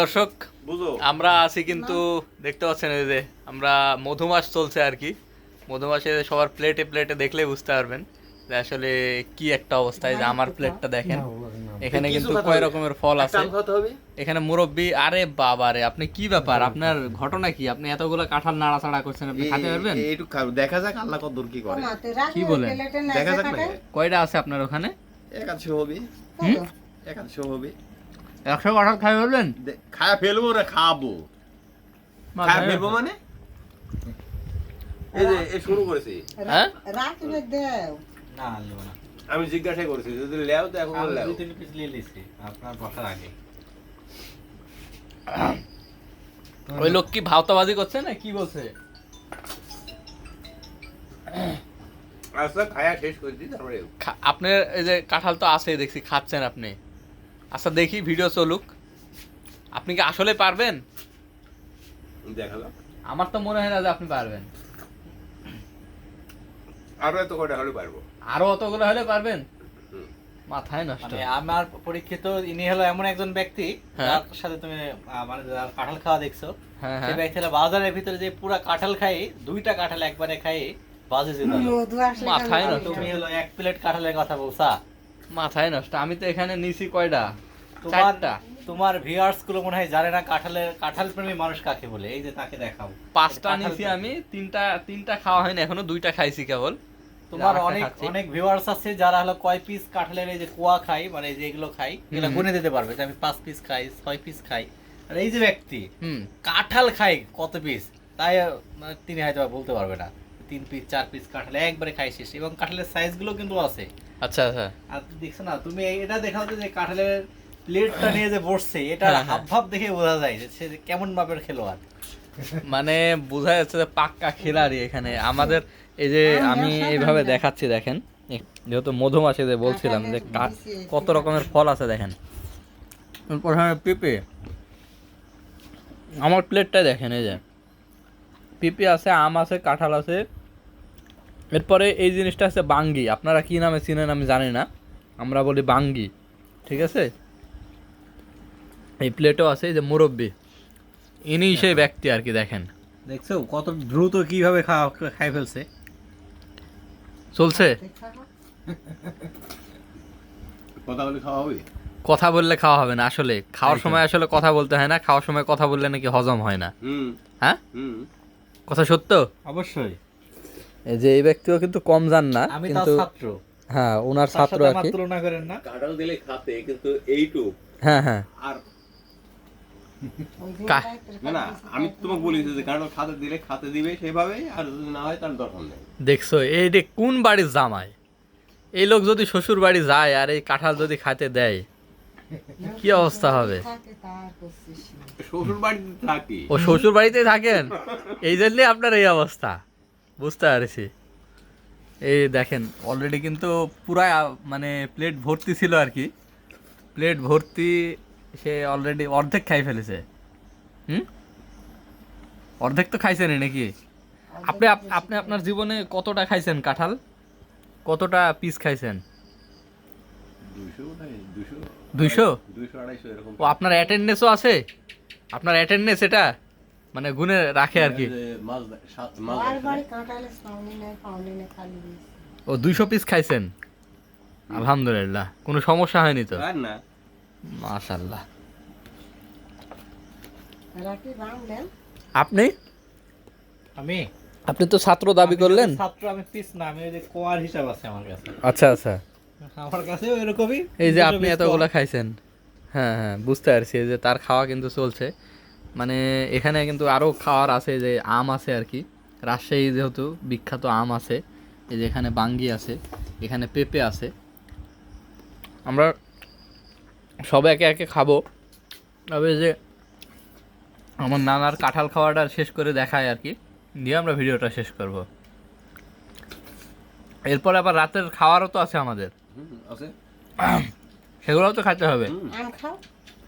দর্শক বুঝো। আমরা আছি কিন্তু দেখতে পাচ্ছেন এই যে আমরা মধুমাস চলছে আর কি। মধুমাসে সবার প্লেটে প্লেটে দেখলে বুঝতে পারবেন যে আসলে কি একটা অবস্থা এই যে আমার প্লেটটা দেখেন। এখানে কিন্তু কয় রকমের ফল আছে। এখানে মুরব্বি আরে বাবা রে আপনি কি ব্যাপার? আপনার ঘটনা কি? আপনি এতগুলো কাঁঠাল নাড়াচাড়া করছেন আপনি খাতে পারবেন? এইটুকু দেখা যাক আল্লাহ কত দূর কি করে। কি বলেন? দেখা যাক কয়টা আছে আপনার ওখানে? একাদশো হবে। হুম? একাদশো হবে। একশো কাঁঠাল খাই খায়া ফেলব না খাব। খায়া ফেলব মানে? এই যে এ শুরু করেছি। হ্যাঁ? দেও। না আনলো না। আমি জিজ্ঞাসা করেছি যদি লেও তো এখন লেও। দুই তিন পিস নিয়ে নিয়েছি আপনার বসার আগে। ওই লোক কি ভাওতাবাজি করছে না কি বলছে? আচ্ছা খায়া শেষ করেছি তারপরে। আপনার এই যে কাঁঠাল তো আছে দেখছি খাচ্ছেন আপনি। আচ্ছা দেখি ভিডিও চলুক। আপনি কি আসলে পারবেন? দেখা যাক আমার তো মনে হয় না যে আপনি পারবেন। আরও এত কয়টা হলে পারব। আরও অতগুলো হলে পারবেন? মাথায় নষ্ট। মানে আমার পরীক্ষিত ইনি হলো এমন একজন ব্যক্তি হ্যাঁ। যার সাথে তুমি মানে যার কাঁঠাল খাওয়া দেখছ হ্যাঁ সেই হ্যাঁ। ব্যক্তি হলো বাজারের ভিতরে যে পুরা কাঁঠাল খাই দুইটা কাঁঠাল একবারে খাই বাজে যেত মাথায় নষ্ট। তুমি হলো এক প্লেট কাঁঠালের কথা বলছা। মাথায় নষ্ট। আমি তো এখানে নিছি কয়টা? চারটা। তোমার ভিউয়ার্সগুলো মনে হয় জানে না কাঁঠালের কাঁঠাল প্রেমী মানুষ কাকে বলে? এই যে তাকে দেখাও। পাঁচটা নিছি আমি তিনটা তিনটা খাওয়া হয়নি এখনও দুইটা খাইছি কেবল। তোমার অনেক অনেক ভিউয়ার্স আছে যারা হলো কয় পিস কাঁঠালের এই যে কুয়া খাই মানে এই যে এগুলো খাই এগুলো গুনে দিতে পারবে যে আমি পাঁচ পিস খাই ছয় পিস খাই। আর এই যে ব্যক্তি হুম। কাঁঠাল খাই কত পিস তাই মানে তিনি হয়তো বলতে পারবে না। তিন পিস চার পিস কাঁঠাল একবারে খাই শেষ। এবং কাঁঠালের সাইজগুলো কিন্তু আছে। আচ্ছা আচ্ছা। আর দেখছ না তুমি এটা দেখাও যে কাঁঠালের প্লেটটা নিয়ে যে বসছে এটা হ্যাঁ, হ্যাঁ। দেখে বোঝা যায় যে সে কেমন মাপের খেলোয়াড়। মানে বোঝা যাচ্ছে যে পাক্কা খেলাড়ি এখানে। আমাদের এই যে আমি এইভাবে দেখাচ্ছি দেখেন যেহেতু মধুমাসে যে বলছিলাম যে কা- কত রকমের ফল আছে দেখেন। প্রথমে পেঁপে। আমার প্লেটটা দেখেন এই যে। পেঁপে আছে আম আছে কাঁঠাল আছে। এরপরে এই জিনিসটা আছে বাঙ্গি। আপনারা কি নামে চিনেন আমি জানি না। আমরা বলি বাঙ্গি ঠিক আছে? এই প্লেটও আছে যে মুরব্বী। ইনি সেই ব্যক্তি আর কি দেখেন। দেখছ কত দ্রুত কীভাবে খাওয়া খাই ফেলছে? চলছে? কথা বলে খাওয়া হবে? কথা বললে খাওয়া হবে না আসলে। খাওয়ার সময় আসলে কথা বলতে হয় না খাওয়ার সময় কথা বললে নাকি হজম হয় না। হ্যাঁ? কথা সত্য? অবশ্যই। এই যে এই ব্যক্তিও কিন্তু কম জান না কিন্তু ছাত্র। হ্যাঁ ওনার ছাত্র আর কি। তুলনা করেন না। কাঁঠাল দিলে খাতে কিন্তু এইটুক। হ্যাঁ হ্যাঁ। আর না না আমি তোমাকে বলেছি যে কাঁঠাল খাতে দিলে খাতে দিবে সেভাবে আর যদি না হয় তার দরকার নেই। দেখছ এই যে কোন বাড়ির জামাই? এই লোক যদি শ্বশুর বাড়ি যায় আর এই কাঁঠাল যদি খাতে দেয় কি অবস্থা হবে? শ্বশুর বাড়িতে থাকি। ও শ্বশুর বাড়িতে থাকেন? এই জন্যই আপনার এই অবস্থা। বুঝতে পারছি। এই দেখেন অলরেডি কিন্তু পুরা মানে প্লেট ভর্তি ছিল আর কি। প্লেট ভর্তি সে অলরেডি অর্ধেক খাই ফেলেছে। হুম? অর্ধেক তো খাইছেনই নাকি? আপনি আপনি আপনার জীবনে কতটা খাইছেন কাঁঠাল? কতটা পিস খাইছেন? দুইশো ও আপনার অ্যাটেন্ডেন্সও আছে? আপনার অ্যাটেন্ডেন্স এটা? মানে গুনে রাখে আর কি। ও দুইশো পিস খাইছেন? আলহামদুলিল্লাহ কোনো সমস্যা হয়নি তো? না। মাশাল্লাহ আপনি? আমি? আপনি তো ছাত্র দাবি করলেন। ছাত্র আমি পিস না আমি ওই যে কোয়ার হিসাব আছে আমার কাছে। আচ্ছা আচ্ছা। আমার কাছে এরকমই। এই যে আপনি এতগুলা খাইছেন। হ্যাঁ হ্যাঁ বুঝতে পারছি। যে তার খাওয়া কিন্তু চলছে। মানে এখানে কিন্তু আরও খাওয়ার আছে যে আম আছে আর কি। রাজশাহী যেহেতু বিখ্যাত আম আছে এই যে এখানে বাঙ্গি আছে এখানে পেঁপে আছে। আমরা সবাই একে একে খাব। তবে যে আমার নানার কাঁঠাল খাওয়াটা শেষ করে দেখায় আর কি। দিয়ে আমরা ভিডিওটা শেষ করব। এরপর আবার রাতের খাওয়ারও তো আছে আমাদের। আছে। সেগুলোও তো খাইতে হবে। আম খাও?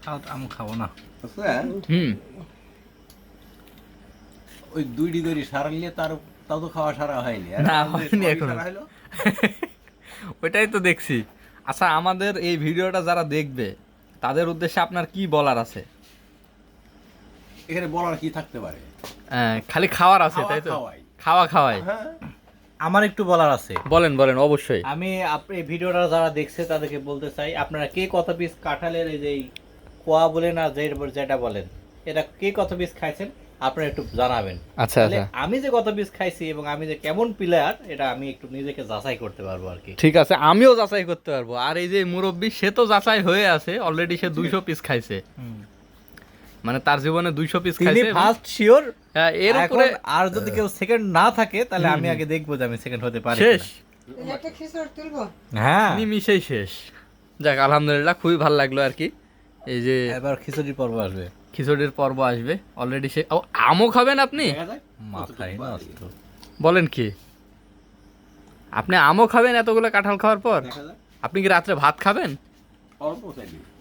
খাও তো, আমি খাব না। আছে হ্যাঁ? হুম। ওই দুই ডিগরি সারা নিয়ে তার তাও তো খাওয়া সারা হয়নি। না, হয়নি এখনও। ওইটাই তো দেখছি। আচ্ছা আমাদের এই ভিডিওটা যারা দেখবে তাদের উদ্দেশ্যে আপনার কি বলার আছে? এখানে বলার কি থাকতে পারে? হ্যাঁ, খালি খাওয়ার আছে খাওয়া তাই তো? খাওয়াই। খাওয়া খাওয়াই। হ্যাঁ। আমার একটু বলার আছে। বলেন বলেন অবশ্যই। আমি এই ভিডিওটা যারা দেখছে তাদেরকে বলতে চাই আপনারা কে কত পিস কাঁঠালের এই যে কোয়া বলেন আর যে- যেটা বলেন এটা কে কত পিস খাইছেন? আপনারা একটু জানাবেন। আচ্ছা আচ্ছা। আমি যে কত পিস খাইছি এবং আমি যে কেমন প্লেয়ার এটা আমি একটু নিজেকে যাচাই করতে পারব আর কি। ঠিক আছে আমিও যাচাই করতে পারব। আর এই যে মুরব্বী সে তো যাচাই হয়ে আছে অলরেডি সে দুইশো পিস খাইছে। মানে তার জীবনে দুইশো পিস খাইছে ফার্স্ট শিওর হ্যাঁ, এর উপরে আর যদি কেউ সেকেন্ড না থাকে তাহলে আমি আগে দেখব যে আমি সেকেন্ড হতে পারি শেষ। হ্যাঁ। নিমিশেই শেষ। যাক আলহামদুলিল্লাহ খুবই ভালো লাগল আর কি। এই যে এবার খিচুড়ি পর্ব আসবে। খিচুড়ির পর্ব আসবে অলরেডি সে ও, আমও খাবেন আপনি? মাথায় নষ্ট। বলেন কি? আপনি আমও খাবেন এতগুলো কাঁঠাল খাওয়ার পর? আপনি কি রাত্রে ভাত খাবেন?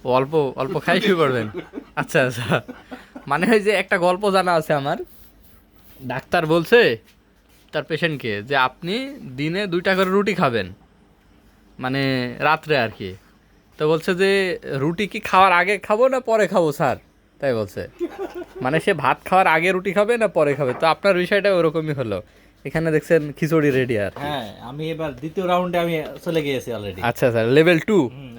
অল্প অল্প খাই শুরু করবেন। আচ্ছা আচ্ছা। মানে ওই যে একটা গল্প জানা আছে আমার। ডাক্তার বলছে তার পেশেন্টকে যে আপনি দিনে দুইটা করে রুটি খাবেন। মানে রাত্রে আর কি। তো বলছে যে রুটি কি খাওয়ার আগে খাব না পরে খাব স্যার? তাই বলছে। মানে সে ভাত খাওয়ার আগে রুটি খাবে না পরে খাবে? তো আপনার বিষয়টা ওরকমই হলো। এখানে দেখছেন খিচুড়ি রেডি আর হ্যাঁ আমি এবার দ্বিতীয় রাউন্ডে আমি চলে গিয়েছি অলরেডি আচ্ছা sir level two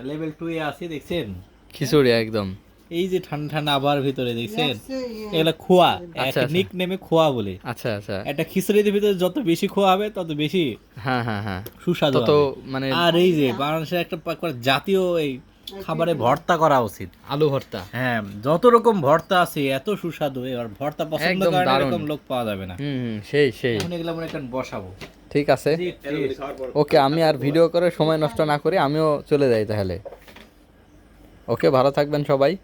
level two এ আছি দেখছেন? খিচুড়ি একদম। এই যে ঠান্ডা ঠান্ডা আবার ভিতরে দেখছেন? দেখছি, এগুলা খোয়া আচ্ছা, একটা আচ্ছা। নিক নেমে খোয়া বলে। আচ্ছা আচ্ছা। একটা খিচুড়ির ভিতরে যত বেশি খোয়া হবে তত বেশি হ্যাঁ হ্যাঁ হ্যাঁ। সুস্বাদু তত মানে আর এই যে বাংলাদেশের একটা জাতীয় এই খাবারে ভর্তা করা উচিত। আলু ভর্তা। হ্যাঁ যত রকম ভর্তা আছে এত সুস্বাদু এবার ভর্তা পছন্দ একদম করে এরকম লোক পাওয়া যাবে না। হুম হুম সেই সেই। এখন এগুলো মনে বসাবো। ঠিক আছে। ওকে আমি আর ভিডিও করে সময় নষ্ট না করে আমিও চলে যাই তাহলে। ওকে ভালো থাকবেন সবাই।